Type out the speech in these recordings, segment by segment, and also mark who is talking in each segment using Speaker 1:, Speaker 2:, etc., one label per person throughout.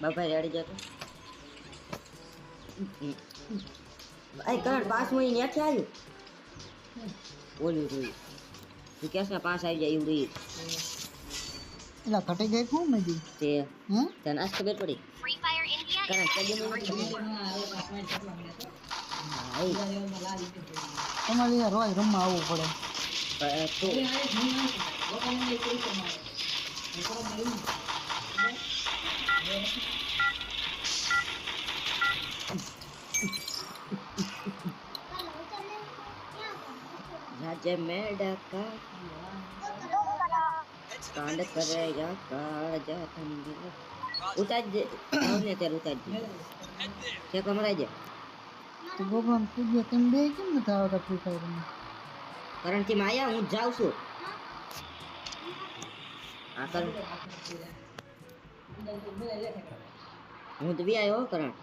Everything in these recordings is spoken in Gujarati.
Speaker 1: બાપા રેડી જતો આ કરણ પાસ માં ત્યાંથી આવ્યું ઓલું જોયું તું કેસ ને પાસ આવી જાય એવું રહ્યું
Speaker 2: એટલે ઘટી ગઈ કોણ મેં
Speaker 1: તે
Speaker 2: હે
Speaker 1: તને આજ ખબર પડી
Speaker 3: Free Fire India
Speaker 1: Karan
Speaker 3: is
Speaker 1: કદી મને
Speaker 3: recording.
Speaker 1: હા એ
Speaker 2: તમારે યાર રોજ રમવા આવવું પડે
Speaker 1: પણ તું રાજ્ય મેં ડકા કાંડ કરેગા કાળજા ઠંડી ઉતારજે આવને ત્યારે ઉતારજે તે કમરાઈ જાય
Speaker 2: તો ગોગરામ કૂદીએ તેમ બે કેમ નથી આવતા ફ્રી ફાયર
Speaker 1: કારણ કે માયા હું જાઉં છું આ કર હું તો બી આવ્યો કરણ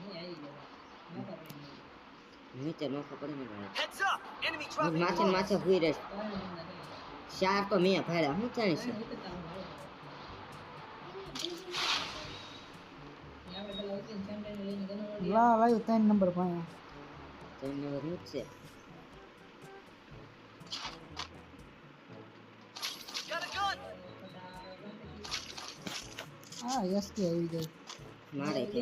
Speaker 1: નીચે નો ખબર ને ભાઈ
Speaker 4: Heads up! Enemy
Speaker 1: હું
Speaker 4: dropping
Speaker 1: માથે ને માથે હુઈ રહીશ ચાર તો મેં ભાડ્યા હું જાણી છે
Speaker 2: લા લાવ્યું ત્રણ નંબર પાસે
Speaker 1: તો એમને વધુ જ છે
Speaker 4: Got a gun!
Speaker 2: હા યસ કે આવી જાય
Speaker 1: મારે કે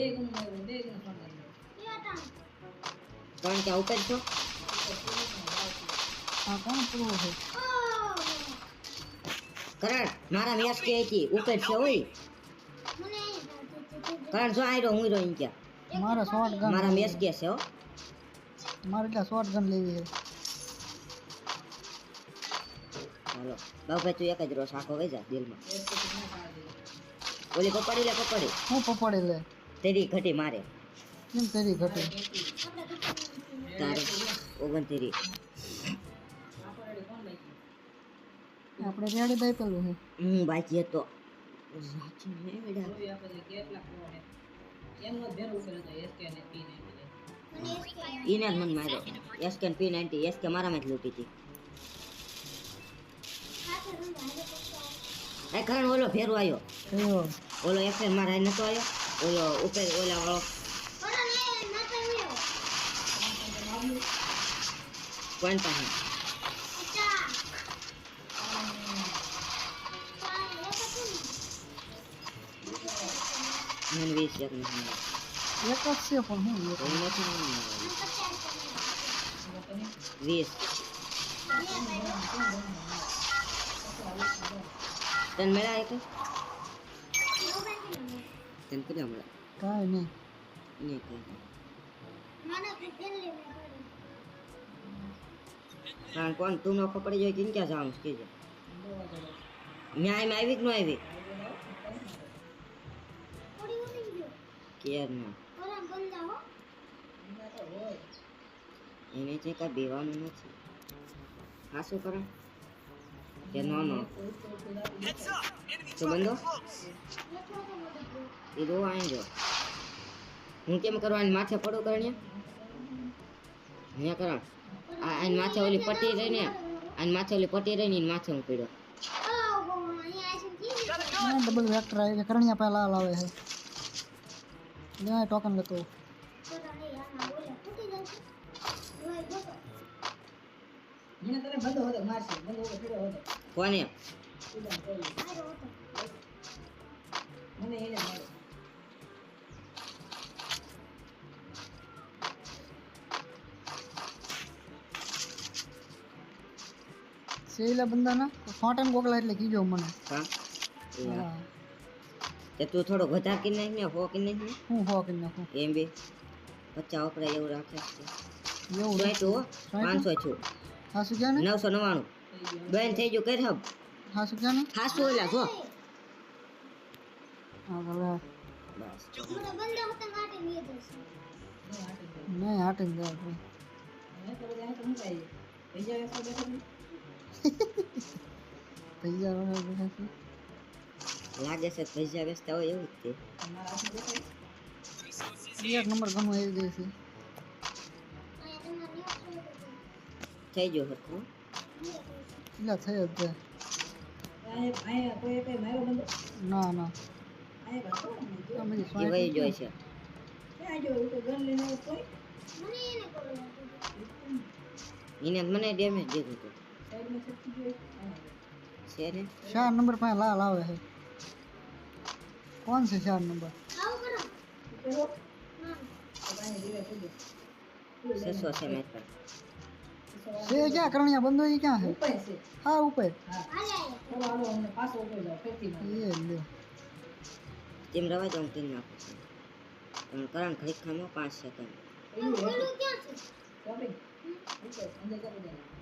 Speaker 1: કારણ કે આવું કરી છો
Speaker 2: આ કોણ પૂરું છે
Speaker 1: કરણ મારા મેસ કે હતી ઉપર છે હોય કરણ જો આયરો હું રહ્યો ક્યાં
Speaker 2: મારે શોર્ટ ગન
Speaker 1: મારા મેસ કે છે હો
Speaker 2: મારે એટલે શોર્ટ ગન લેવી છે
Speaker 1: ચાલો બાબુભાઈ તું એક જ રોસ આખો વહી જા દિલમાં ઓલી પકડી લે પકડી
Speaker 2: હું પપડે લે
Speaker 1: તેરી ઘટી મારે
Speaker 2: કેમ તેરી ઘટે
Speaker 1: તારે ઓગણત્રીસ
Speaker 2: આપણે રેડી દઈ પેલું છે
Speaker 1: હું બાકી હતો સાચી મેળા. ઈને જ મને માર્યો એસ કે પી નાઇન્ટી એસ કે મારામાં જ લૂંટી હતી એ કારણ ઓલો ફેરવો આવ્યો
Speaker 2: કયો
Speaker 1: ઓલો એક્સેલ મારા નતો આવ્યો ઓલો ઉપર ઓલા વાળો મને વીસ એક નથી મળ્યો.
Speaker 2: એક જ છે પણ હું એક
Speaker 1: કોઈ નથી મને મળ્યો. વીસ તને મળ્યા એક તને કેટલા મળ્યા
Speaker 2: કાંઈ નહીં
Speaker 1: અહીંયા કઈ કારણ કોણ તું નોખો પડી જાય કિન ક્યાં જવાનું કીજે ન્યાયમાં આવી કે ન આવી? કેર ના. એને જે કાંઈ બેવાનું નથી. હા, શું કરે? કે નો નો. તો બંધો? એ દો આવી જો. હું કેમ કરવાની? માથે પડો કરણીએ અહીંયા કરણ આની માથે ઓલી પટ્ટી રહી ને આને માથે ઓલી પટ્ટી રહી ને એની માથે હું પડ્યો.
Speaker 2: ડબલ વેક્ટર આવી છે. કરણિયા પહેલા લાવે છે લેવાય ટોકન લેતો
Speaker 1: કોને?
Speaker 2: સેલા બંદાના ફોટન ગોકલા એટલે કીજો મને
Speaker 1: હા એ હા.
Speaker 2: હા
Speaker 1: તે તું થોડો વધારે કરી નાખ ને હો કરી નાખ ને
Speaker 2: હું હો કરી નાખું
Speaker 1: એમ બી પચાસ વપરાય એવું રાખે છે
Speaker 2: એવું
Speaker 1: સોયટું હો પાંચસો છું
Speaker 2: હા શું ક્યાં ને
Speaker 1: નવસો નવ્વાણું બેન થઈ ગયું કઈ હબ
Speaker 2: હા શું ક્યાં ને
Speaker 1: ખાસું ઓલા જો
Speaker 2: હા ભલે
Speaker 1: બસ
Speaker 2: નહીં હાટીને જાય આપણે પૈસા છે
Speaker 1: લાગે છે પૈસા વેચતા હોય એવું જ તે.
Speaker 2: એક નંબર ગમો આવી ગઈ છે.
Speaker 1: થઈ ગયું હતો
Speaker 2: એટલે થયો જાય ના ના.
Speaker 1: વહી જાય છે. એને મને ડેમેજ દીધું હતું. शेर नंबर
Speaker 2: पे ला ला है कौन से चार नंबर से सो
Speaker 1: से पर से क्या
Speaker 2: करनी है? बंदो ये क्या है? ऊपर से। हाँ ऊपर। हाँ
Speaker 1: चलो आओ हमने पास ऊपर जाओ फिर तीन ये ले। टीम रवा जाऊँ तीन में आपको करण खड़ी खामो 5 सेकंड ये क्या
Speaker 2: है क्या? भाई
Speaker 1: ऊपर अंदर का बजाना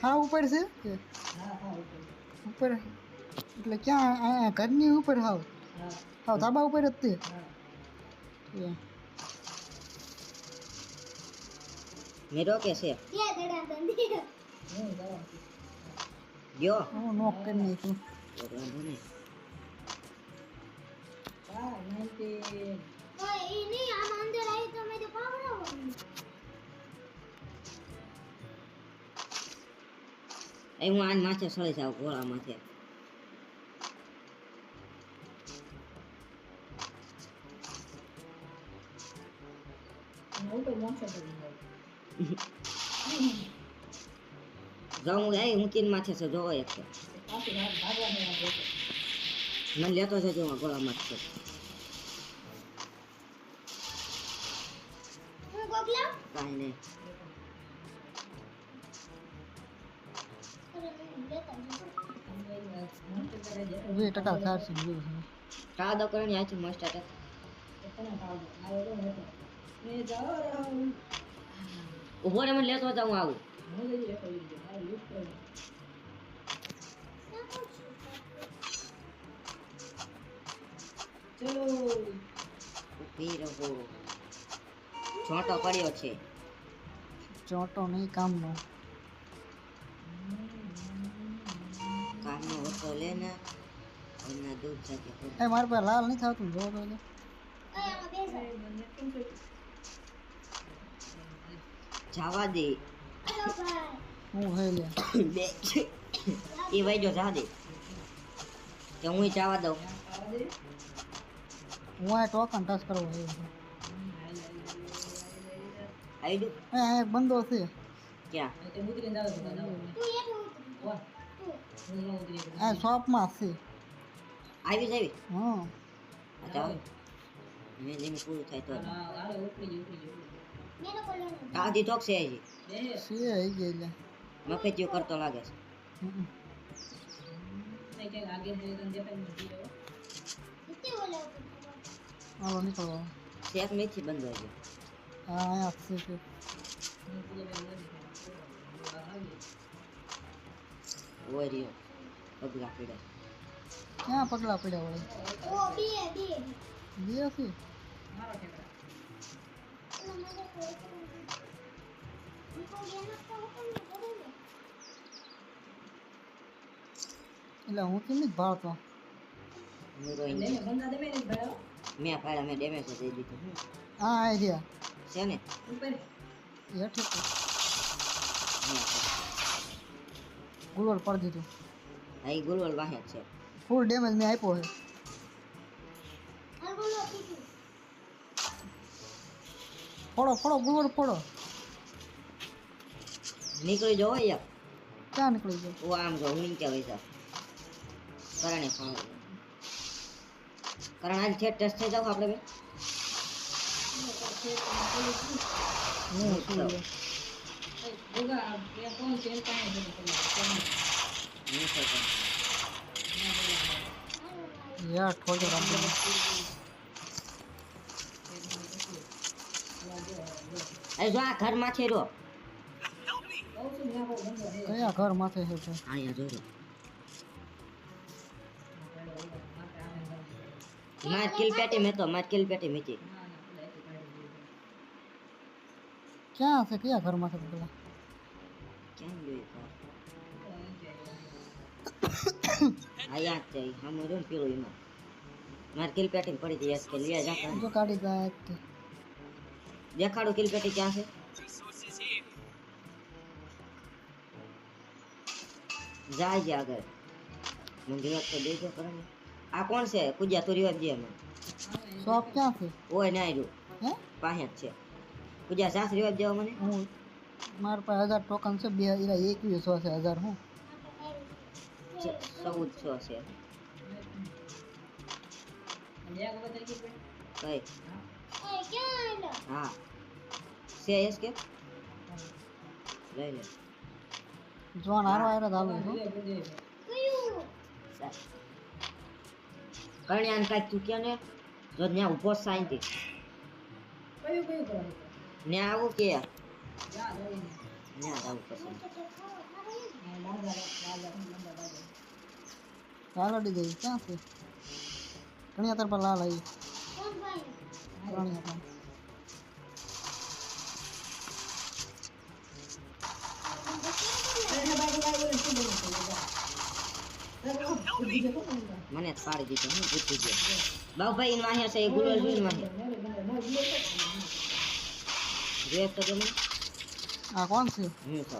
Speaker 2: હા ઉપર છે કે ઉપર એટલે ક્યાં આ ઘરની ઉપર હાવ હાવ ધાબા ઉપર જ તે એ.
Speaker 1: મેરો કે છે ગયો
Speaker 2: હું નોક કરી નાખ્યું
Speaker 1: તો વાંધો નહીં એ હું આને માથે સળી જાઉં ઘોડા માથે જાઉં એ હું તીન માથે છે જોવો એક છે મને લેતો જજો ગોળા માથે કાંઈ નહીં
Speaker 2: વીસ ટકા ચારસો ને વીસ
Speaker 1: ટા દો કરણી આથી મસ્ત હતા. ઊભો રે મને લેતો જાઉં આવું. ઊભી રહો. છોટો પડ્યો છે.
Speaker 2: ચોટો નહીં કામનો. એ મારે પાસે લાલ નહીં થતું જો પહેલે.
Speaker 1: જવા દે.
Speaker 2: હું હે લે.
Speaker 1: બે. એ વૈજો જા દે. કે હું જવા દઉં.
Speaker 2: હું આ ટોકન ટચ કરવો છે
Speaker 1: આવી દઉં.
Speaker 2: એ આ એક બંદો છે.
Speaker 1: ક્યાં?
Speaker 2: આ શોપમાં છે.
Speaker 1: આવી જવી
Speaker 2: હા
Speaker 1: આ જાઓ ધીમે ધીમે પૂરું થાય તો. તો છે હજી.
Speaker 2: છે આવી ગઈ લે?
Speaker 1: કરતો લાગે છે.
Speaker 2: હાલો નીકળો.
Speaker 1: શેક મેથી બંધ હોય છે.
Speaker 2: હા અહીંયા છે કે
Speaker 1: ઓય રહ્યો. પગલા પીડા.
Speaker 2: ક્યાં પગલા પડ્યા વળી? બે છે એટલે હું કેમ નહીં ભાળતો?
Speaker 1: મેં પાડ્યા મેં ડેમેજ દઈ દીધું. હું
Speaker 2: હા આઈડિયા
Speaker 1: છે ને?
Speaker 2: હેઠે તો
Speaker 1: મેં
Speaker 2: પડી દીધું.
Speaker 1: હા એ ગુલવલ વાહ્યા છે.
Speaker 2: ફૂલ ડેમેજ મેં આપ્યો છે ફોડો ફોડો ગુલવર ફોડો
Speaker 1: નીકળી જાઓ યાર
Speaker 2: ક્યાં નીકળી ગયો
Speaker 1: ઓ આમ જો હું નીચે વૈસા કરણે ખાવ કરણ આજ ઠેઠ ટેસ્ટ થઈ જાવ આપણે બે
Speaker 2: હું શું લે.
Speaker 1: હું છે પણ.
Speaker 2: યાર ઠોજો રાખજો
Speaker 1: અરે જો આ ઘર માથે રો
Speaker 2: કયા ઘર માથે છે ભાઈ
Speaker 1: અહીંયા જોજો માર કિલ પેટી મેં તો માર કિલ પેટી મીચી
Speaker 2: ક્યાં છે કયા ઘરમાં છે પેલા
Speaker 1: કેમ જોઈ કાર આ યાદ છે ઈ સામે રહ્યું ને પેલું એમાં માર કિલ પેટી પડી હતી યસ કે લે જા
Speaker 2: જો કાઢી ગયા એક તે.
Speaker 1: દેખાડો કિલ પેટી ક્યાં છે
Speaker 4: Resources here.
Speaker 1: જાય છે આગળ મને રિવાજ તો દેજો કરો ને આ કોણ છે કુજ્યા તો રિવાજ દે મને
Speaker 2: શોપ ક્યાં છે
Speaker 1: ઓય ના આવ્યું
Speaker 2: હે
Speaker 1: પાસે જ છે કુજ્યા સાસ રિવાજ દેવા મને
Speaker 2: હું મારા પાસે હજાર ટોકન છે બે એરા એકવીસો છે હજાર હું
Speaker 1: ચૌદસો છે કઈ હા. છે એસ કે? લઈ લે.
Speaker 2: જોન હારો હારો ચાલુ છું
Speaker 1: કાંઈક તું કે ને? જો ત્યાં ઊભો સાઈનથી ને આવું કે? ત્યાં આવું પસંદ
Speaker 2: લાલડી ગઈ ક્યાં છે ઘણી અત્યારે પર લાલ આવી. ઘણી
Speaker 1: મને પાડી દીધો હું જીતી ગયો. બાબુભાઈ ઈન વાહ્યા છે એ ગુલો વાહ્યા. જોયે તો તમે?
Speaker 2: આ કોણ છે?
Speaker 1: હું તો.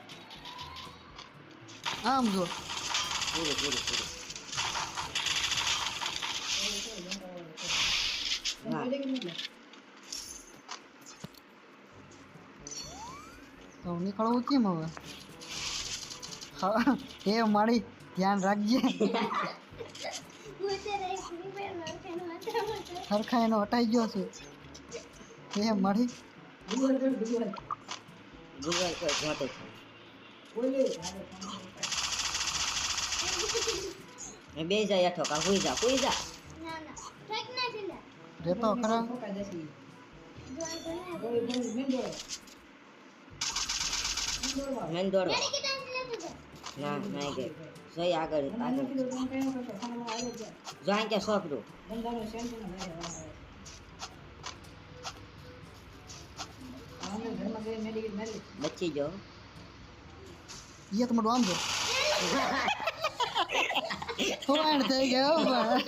Speaker 2: આમ જો. તો નીકળવું કેમ હવે? એ મારી ધ્યાન રાખજે. સરખા એનો હટાઈ ગયો છે. એ મળી
Speaker 1: ગૂગલ જોતે છે. એ બે જાય હેઠો કા હુઈ જા હુઈ જા.
Speaker 2: રહેતો ખરા.
Speaker 1: મેન દોડો ના નહીં સહી જોઈ આગળ આગળ. જાય કે છોકરું બચી જો
Speaker 2: એ તો આમ જો. hold on until you get over